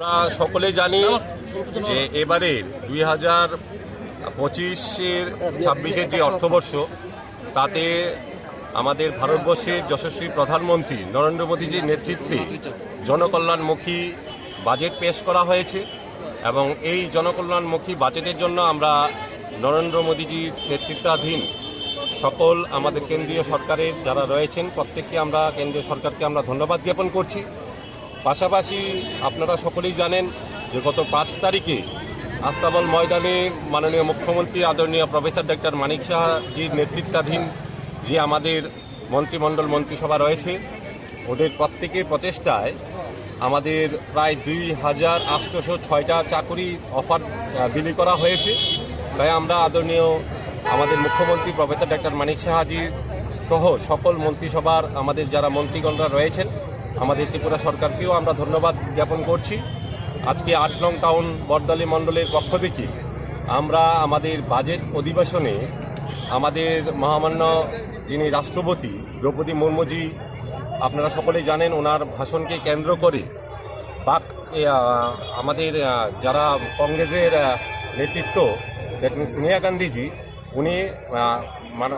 আমরা সকলে জানি যে এবারে দুই হাজার পঁচিশের ছাব্বিশের যে অর্থবর্ষ, তাতে আমাদের ভারতবর্ষের যশস্বী প্রধানমন্ত্রী নরেন্দ্র মোদীজির নেতৃত্বে জনকল্যাণমুখী বাজেট পেশ করা হয়েছে এবং এই জনকল্যাণমুখী বাজেটের জন্য আমরা নরেন্দ্র মোদীজির নেতৃত্বাধীন সকল আমাদের কেন্দ্রীয় সরকারের যারা রয়েছেন, প্রত্যেককে আমরা, কেন্দ্রীয় সরকারকে আমরা ধন্যবাদ জ্ঞাপন করছি। পাশাপাশি আপনারা সকলেই জানেন যে গত পাঁচ তারিখে আস্তাবল ময়দানে মাননীয় মুখ্যমন্ত্রী আদরণীয় প্রফেসর ডক্টর মানিক শাহজির নেতৃত্বাধীন যে আমাদের মন্ত্রিমণ্ডল মন্ত্রিসভা রয়েছে, ওদের প্রত্যেকের প্রচেষ্টায় আমাদের প্রায় দুই হাজার আটশোশো ছয়টা চাকরি অফার বিলি করা হয়েছে। তাই আমরা আদরণীয় আমাদের মুখ্যমন্ত্রী প্রফেসর ডক্টর মানিক শাহাজির সহ সকল মন্ত্রিসভার আমাদের যারা মন্ত্রীগণরা রয়েছেন আমাদের ত্রিপুরা সরকারকেও আমরা ধন্যবাদ জ্ঞাপন করছি। আজকে আট নং টাউন বরদালি মণ্ডলের পক্ষ থেকে আমরা আমাদের বাজেট অধিবেশনে আমাদের মহামান্য যিনি রাষ্ট্রপতি, দ্রৌপদী মুর্মুজি, আপনারা সকলেই জানেন ওনার ভাষণকে কেন্দ্র করে বাক আমাদের যারা কংগ্রেসের নেতৃত্ব, দ্যাট মিন সোনিয়া গান্ধীজি, উনি মানে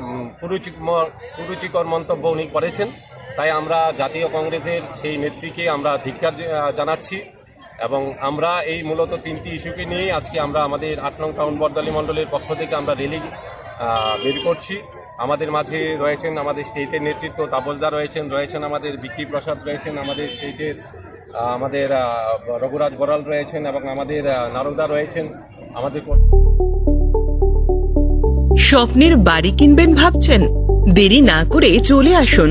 কুরুচিকর মন্তব্য উনি করেছেন। তাই আমরা জাতীয় কংগ্রেসের সেই নেত্রীকে আমরা ধিক্কার জানাচ্ছি এবং আমরা এই মূলত তিনটি ইস্যুকে নিয়ে আজকে আমরা আমাদের আট নং টাউন বরদালি মণ্ডলের পক্ষ থেকে আমরা রেলি বের করছি। আমাদের মাঝে রয়েছেন আমাদের স্টেটের নেতৃত্ব তাপসদা রয়েছেন রয়েছেন আমাদের বিকি প্রসাদ রয়েছেন, আমাদের স্টেটের আমাদের রঘুরাজ বড়াল রয়েছেন এবং আমাদের নারদা রয়েছেন। আমাদের স্বপ্নের বাড়ি কিনবেন ভাবছেন? দেরি না করে চলে আসুন